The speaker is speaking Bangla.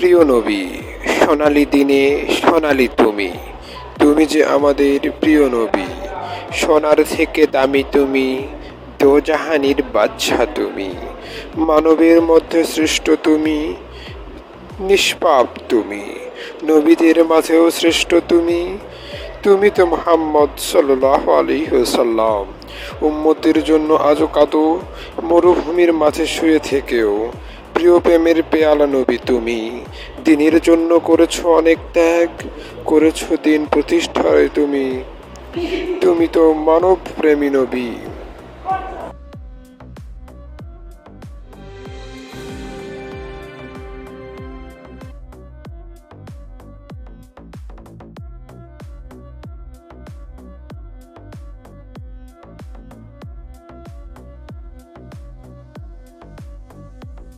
প্রিয় নবী, সোনালি দিনে সোনালি তুমি। তুমি যে আমাদের প্রিয় নবী, সোনার থেকে দামি তুমি, দোজাহানির বাচ্চা তুমি, মানবের মধ্যে শ্রেষ্ঠ তুমি, নিষ্পাপ তুমি, নবীদের মাঝেও শ্রেষ্ঠ তুমি তুমি তো মোহাম্মদ সাল্লাহ আলিহাল্লাম উম্মতের জন্য আজও কাঁদো, মরুভূমির মাঝে শুয়ে থেকেও প্রিয় প্রেমের পেয়ালা নবী তুমি। দিনের জন্য করেছ অনেক ত্যাগ, করেছ দিন প্রতিষ্ঠায় তুমি। তুমি তো মানব প্রেমী নবী।